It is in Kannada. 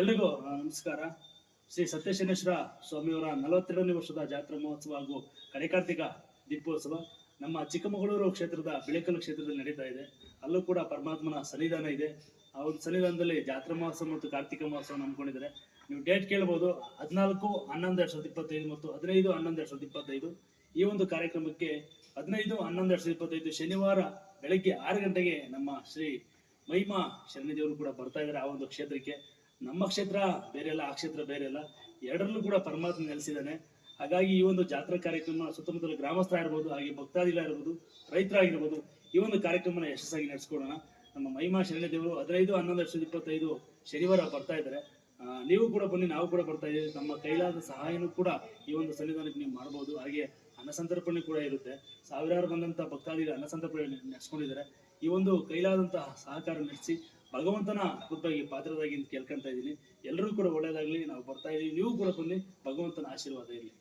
ಎಲ್ರಿಗೂ ನಮಸ್ಕಾರ. ಶ್ರೀ ಸತ್ಯಶನೇಶ್ವರ ಸ್ವಾಮಿಯವರ ನಲವತ್ತೆರಡನೇ ವರ್ಷದ ಜಾತ್ರಾ ಮಹೋತ್ಸವ ಹಾಗೂ ಕಡೆಕಾರ್ತಿಕ ದೀಪೋತ್ಸವ ನಮ್ಮ ಚಿಕ್ಕಮಗಳೂರು ಕ್ಷೇತ್ರದ ಬಿಳೆಕಲ್ಲು ಕ್ಷೇತ್ರದಲ್ಲಿ ನಡೀತಾ ಇದೆ. ಅಲ್ಲೂ ಕೂಡ ಪರಮಾತ್ಮನ ಸನ್ನಿಧಾನ ಇದೆ. ಆ ಒಂದು ಸನ್ನಿಧಾನದಲ್ಲಿ ಜಾತ್ರಾ ಮಹೋತ್ಸವ ಮತ್ತು ಕಾರ್ತಿಕ ಮಹೋತ್ಸವ ನಂಬ್ಕೊಂಡಿದ್ದಾರೆ ನೀವು ಡೇಟ್ ಕೇಳ್ಬೋದು, ಹದಿನಾಲ್ಕು, ಹನ್ನೊಂದು, ಎರಡ್ ಸಾವಿರದ ಇಪ್ಪತ್ತೈದು ಮತ್ತು ಹದಿನೈದು, ಹನ್ನೊಂದು, ಎರಡ್ ಸಾವಿರದ ಇಪ್ಪತ್ತೈದು. ಈ ಒಂದು ಕಾರ್ಯಕ್ರಮಕ್ಕೆ ಹದಿನೈದು, ಹನ್ನೊಂದು, ಎರಡ್ ಸಾವಿರದ ಇಪ್ಪತ್ತೈದು ಶನಿವಾರ ಬೆಳಗ್ಗೆ ಆರು ಗಂಟೆಗೆ ನಮ್ಮ ಶ್ರೀ ಮಹಿಮಾ ಶರಣಿದೇವರು ಕೂಡ ಬರ್ತಾ ಇದ್ದಾರೆ ಆ ಒಂದು ಕ್ಷೇತ್ರಕ್ಕೆ. ನಮ್ಮ ಕ್ಷೇತ್ರ ಬೇರೆ ಅಲ್ಲ, ಆ ಕ್ಷೇತ್ರ ಬೇರೆ ಅಲ್ಲ. ಎರಡರಲ್ಲೂ ಕೂಡ ಪರಮಾತ್ಮ ನೆಲೆಸಿದ್ದಾನೆ. ಹಾಗಾಗಿ ಈ ಒಂದು ಜಾತ್ರಾ ಕಾರ್ಯಕ್ರಮ ಸುತ್ತಮುತ್ತಲ ಗ್ರಾಮಸ್ಥ ಇರ್ಬೋದು ಹಾಗೆ ಭಕ್ತಾದಿಗಳಿರ್ಬೋದು ರೈತರಾಗಿರ್ಬೋದು, ಈ ಒಂದು ಕಾರ್ಯಕ್ರಮನ ಯಶಸ್ಸಾಗಿ ನಡೆಸ್ಕೊಡೋಣ ನಮ್ಮ ಮಹಿಮಾ ಶರಣದೇವರು ಹದಿನೈದು, ಹನ್ನೊಂದು ಲಕ್ಷದ ಇಪ್ಪತ್ತೈದು ಶನಿವಾರ ಬರ್ತಾ ಇದ್ದಾರೆ. ನೀವು ಕೂಡ ಬನ್ನಿ, ನಾವು ಕೂಡ ಬರ್ತಾ ಇದ್ದೀವಿ. ನಮ್ಮ ಕೈಲಾದ ಸಹಾಯನೂ ಕೂಡ ಈ ಒಂದು ಸನ್ನಿಧಾನಕ್ಕೆ ನೀವು ಮಾಡ್ಬೋದು. ಹಾಗೆ ಅನ್ನಸಂತರ್ಪಣೆ ಕೂಡ ಇರುತ್ತೆ. ಸಾವಿರಾರು ಬಂದಂತ ಭಕ್ತಾದಿಗಳು ಅನ್ನಸಂತರ್ಪಣೆ ನಡೆಸ್ಕೊಂಡಿದ್ದಾರೆ ಈ ಒಂದು ಕೈಲಾದಂತಹ ಸಹಕಾರ ನಡೆಸಿ ಭಗವಂತನ ಕೃಪೆಗೆ ಪಾತ್ರರಾಗಿ ಕೇಳ್ಕೊಂತ ಇದ್ದೀನಿ. ಎಲ್ಲರೂ ಕೂಡ ಒಳ್ಳೇದಾಗಲಿ. ನಾವು ಬರ್ತಾ ಇದ್ದೀವಿ. ನೀವು ಕೂಡ ಬನ್ನಿ. ಭಗವಂತನ ಆಶೀರ್ವಾದ ಇರಲಿ.